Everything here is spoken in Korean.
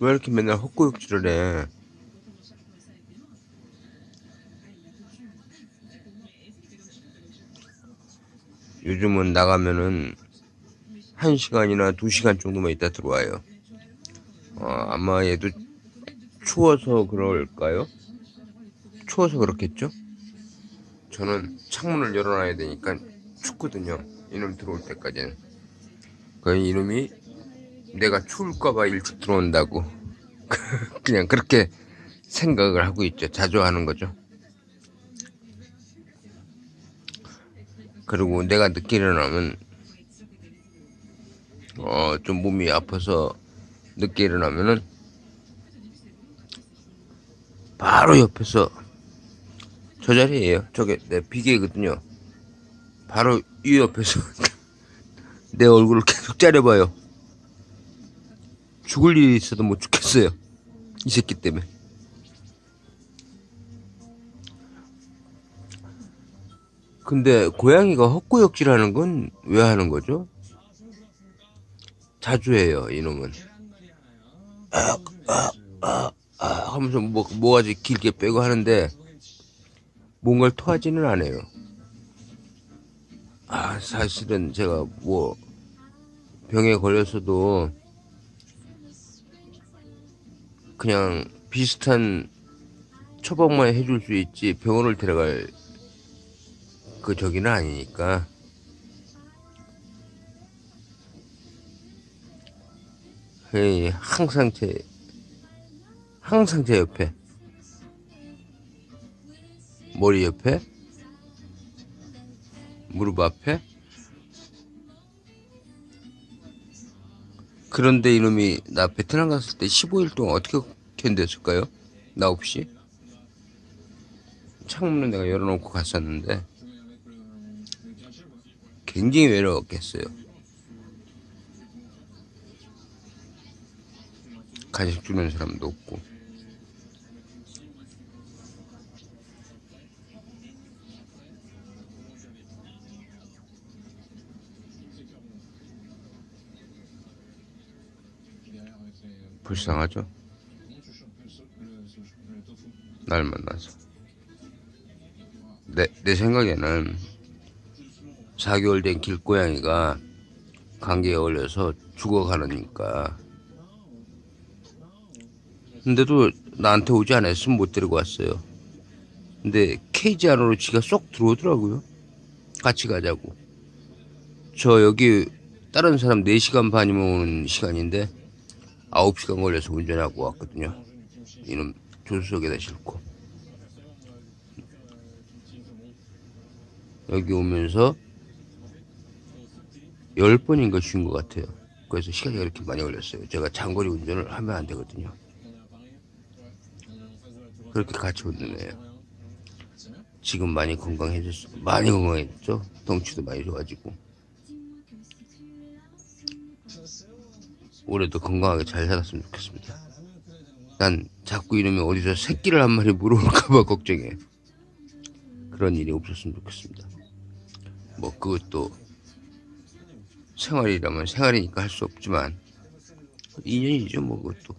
왜 이렇게 맨날 헛구역질을 해? 요즘은 나가면은 한 시간이나 두 시간 정도만 있다 들어와요. 어, 아마 얘도 추워서 그럴까요? 추워서 그렇겠죠? 저는 창문을 열어놔야 되니까 춥거든요. 이놈 들어올 때까지는. 그 이놈이 내가 추울까봐 일찍 들어온다고 그냥 그렇게 생각을 하고 있죠. 자주 하는 거죠. 그리고 내가 늦게 일어나면 어 좀 몸이 아파서 늦게 일어나면은 바로 옆에서 저 자리에요. 저게 내 비계거든요. 바로 이 옆에서 내 얼굴을 계속 째려봐요. 죽을 일이 있어도 못 죽겠어요. 이 새끼 때문에. 근데 고양이가 헛구역질하는 건 왜 하는 거죠? 자주 해요 이놈은. 아, 아, 아, 아 하면서 뭐 뭐가지 길게 빼고 하는데 뭔가를 토하지는 않아요. 아 사실은 제가 뭐 병에 걸렸어도 그냥 비슷한 처방만 해줄 수 있지 병원을 데려갈 그 저기는 아니니까. 에이, 항상 제 항상 제 옆에. 머리 옆에. 무릎 앞에 그런데 이놈이 나 베트남 갔을 때 15일 동안 어떻게 견뎠을까요? 나 없이 창문은 내가 열어놓고 갔었는데 굉장히 외로웠겠어요. 간식 주는 사람도 없고 불쌍하죠? 날 만나서. 내, 내 생각에는 4개월 된 길고양이가 감기에 걸려서 죽어가려니까. 근데도 나한테 오지 않았으면 못 데리고 왔어요. 근데 케이지 안으로 지가 쏙 들어오더라고요. 같이 가자고. 저 여기 다른 사람 4시간 반이면 오는 시간인데 9시간 걸려서 운전하고 왔거든요. 이놈 조수석에다 싣고. 여기 오면서 10번인가 쉰 것 같아요. 그래서 시간이 그렇게 많이 걸렸어요. 제가 장거리 운전을 하면 안 되거든요. 그렇게 같이 운전해요. 지금 많이 건강해졌어 많이 건강해졌죠? 덩치도 많이 좋아지고 올해도 건강하게 잘 살았으면 좋겠습니다. 난 자꾸 이러면 어디서 새끼를 한 마리 물어올까봐 걱정해. 그런 일이 없었으면 좋겠습니다. 뭐 그것도 생활이라면 생활이니까 할 수 없지만 인연이죠 뭐 그것도